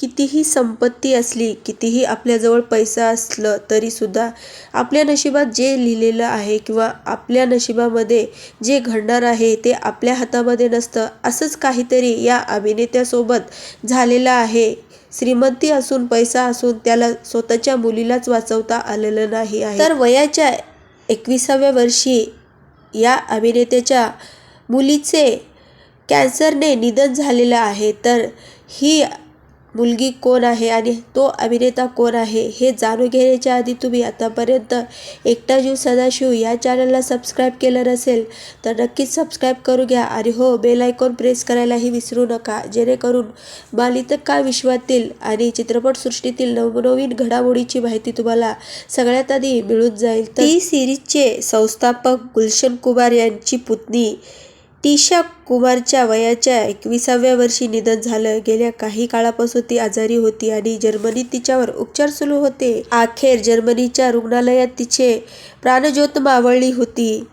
कितीही संपत्ती असली कितीही आपल्याजवळ पैसा असलं तरीसुद्धा आपल्या नशिबात जे लिहिलेलं आहे किंवा आपल्या नशिबामध्ये जे घडणार आहे ते आपल्या हातामध्ये नसतं. असंच काहीतरी या अभिनेत्यासोबत झालेलं आहे. श्रीमंती असून पैसा असून त्याला स्वतःच्या मुलीलाच वाचवता आलेलं नाही आहे. तर वयाच्या एकविसाव्या वर्षी या अभिनेत्याच्या मुलीचे कॅन्सरने निधन झालेलं आहे. तर ही मुलगी कोण आहे आणि तो अभिनेता कोण आहे हे जाणून घेण्याच्या आधी तुम्ही आतापर्यंत एकटा जीव सदाशिव या चॅनलला सबस्क्राईब केलं नसेल तर नक्कीच सबस्क्राईब करू घ्या आणि हो बेल आयकॉन प्रेस करायलाही विसरू नका जेणेकरून मालिका विश्वातील आणि चित्रपटसृष्टीतील नवनवीन घडामोडीची माहिती तुम्हाला सगळ्यात आधी मिळून जाईल. ती सिरीजचे संस्थापक गुलशन कुमार यांची पुतणी टीशा कुमारच्या वयाच्या एकविसाव्या वर्षी निधन झालं. गेल्या काही काळापासून ती आजारी होती आणि जर्मनीत तिच्यावर उपचार सुरू होते. अखेर जर्मनीच्या रुग्णालयात तिचे प्राणज्योत मावळली होती.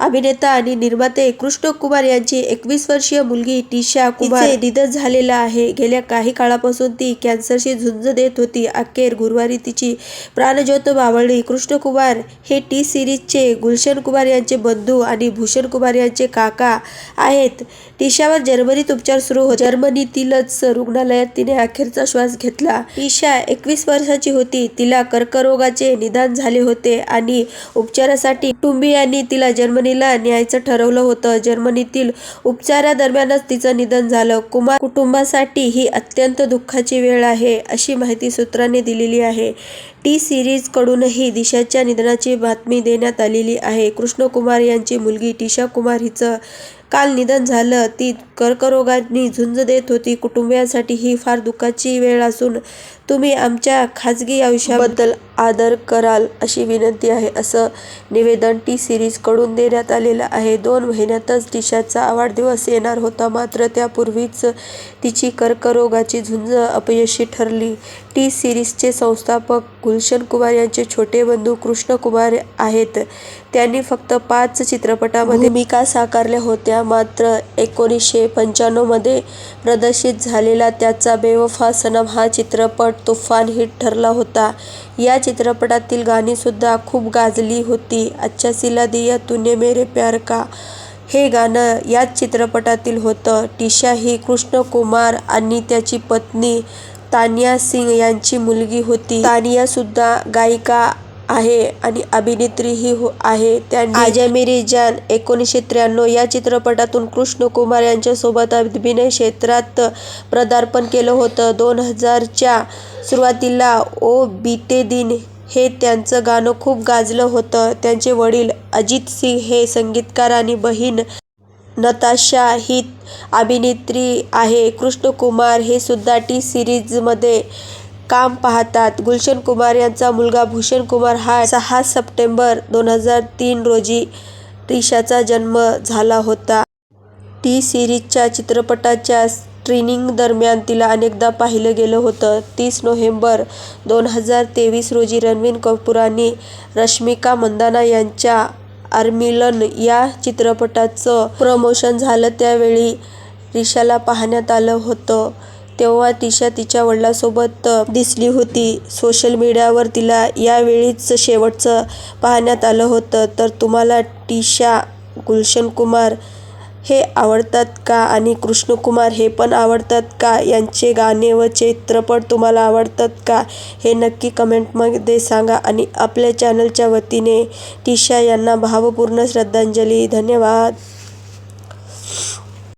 अभिनेता आणि निर्माते कृष्ण कुमार यांची एकवीस वर्षीय मुलगी टीशा कुमार निधन झालेलं आहे. गेल्या काही काळापासून ती कॅन्सरशी झुंज देत होती. अखेर गुरुवारी तिची प्राणज्योत मावळली. कृष्ण कुमार हे टी सिरीजचे गुलशन कुमार यांचे बंधू आणि भूषण कुमार यांचे काका आहेत. टीशावर जर्मनीत उपचार सुरू होते. जर्मनीतीलच रुग्णालयात तिने अखेरचा श्वास घेतला. टीशा एकवीस वर्षाची होती. तिला कर्करोगाचे निदान झाले होते आणि उपचारासाठी कुटुंबियांनी तिला जर्मनीला न्यायचं ठरवलं होतं. जर्मनीतील उपचारादरम्यानच तिचं निधन झालं. कुमार कुटुंबासाठी ही अत्यंत दुःखाची वेळ आहे अशी माहिती सूत्रांनी दिलेली आहे. टी सिरीजकडूनही दिशाच्या निधनाची बातमी देण्यात आलेली आहे. कृष्ण कुमार यांची मुलगी टिशा कुमार हिचं काल निधन झालं. ती कर्करोगाने झुंज देत होती. कुटुंबियांसाठी ही फार दुःखाची वेळ असून तुम्ही आमच्या खाजगी आयुष्याबद्दल आदर कराल अशी विनंती आहे असं निवेदन टी सिरीजकडून देण्यात आलेलं आहे. दोन महिन्यातच टिशाचा वाढदिवस येणार होता. मात्र त्यापूर्वीच तिची कर्करोगाची झुंज अपयशी ठरली. टी सिरीजचे संस्थापक गुलशन कुमार यांचे छोटे बंधू कृष्ण कुमार आहेत. त्यांनी फक्त पाच चित्रपटामध्ये भूमिका साकारल्या होत्या. मात्र एकोणीसशे पंच्याण्णवमध्ये प्रदर्शित झालेला त्याचा बेवफा सनम हा चित्रपट तुफान हिट ठरला होता. या चित्रपटातील गाणीसुद्धा खूप गाजली होती. अच्छा सिला दिया तूने मेरे प्यार का? हे गाणं याच चित्रपटातील होतं. टिशा ही कृष्ण कुमार आणि त्याची पत्नी तानिया सिंग यांची मुलगी होती. तानियासुद्धा गायिका आहे आणि अभिनेत्रीही हो आहे. त्यांनी आजा मेरी जान एकोणीसशे त्र्याण्णव या चित्रपटातून कृष्ण कुमार यांच्यासोबत अभिनय क्षेत्रात पदार्पण केलं होतं. दोन हजारच्या सुरुवातीला ओ बीते दिन हे त्यांचं गाणं खूप गाजलं होतं. त्यांचे वडील अजित सिंग हे संगीतकार आणि बहीण नताशा ही अभिनेत्री आहे. कृष्ण कुमार हे सुद्धा टी सिरीजमध्ये काम पाहतात. गुलशन कुमार यांचा मुलगा भूषण कुमार हा सहा सप्टेंबर दोन हजार तीन रोजी रिशाचा जन्म झाला होता. टी सिरीजच्या चित्रपटाच्या स्क्रीनिंग दरम्यान तिला अनेकदा पाहिलं गेलं होतं. तीस नोव्हेंबर दोन हजार तेवीस रोजी रणवीर कपूर आणि रश्मिका मंदाना यांच्या आर्मिलन या चित्रपटाचं प्रमोशन झालं. त्यावेळी रिशाला पाहण्यात आलं होतं. तेव्हा तिशा तिच्या वडिलांसोबत दिसली होती. सोशल मीडियावर तिला यावेळीच शेवटचं पाहण्यात आलं होतं. तर तुम्हाला टिशा गुलशन कुमार हे आवडतात का? आणि कृष्ण कुमार हे पण आवडतात का? यांचे गाणे व चित्रपट तुम्हाला आवडतात का? हे नक्की कमेंटमध्ये सांगा. आणि आपल्या चॅनलच्या वतीने टिशा यांना भावपूर्ण श्रद्धांजली. धन्यवाद.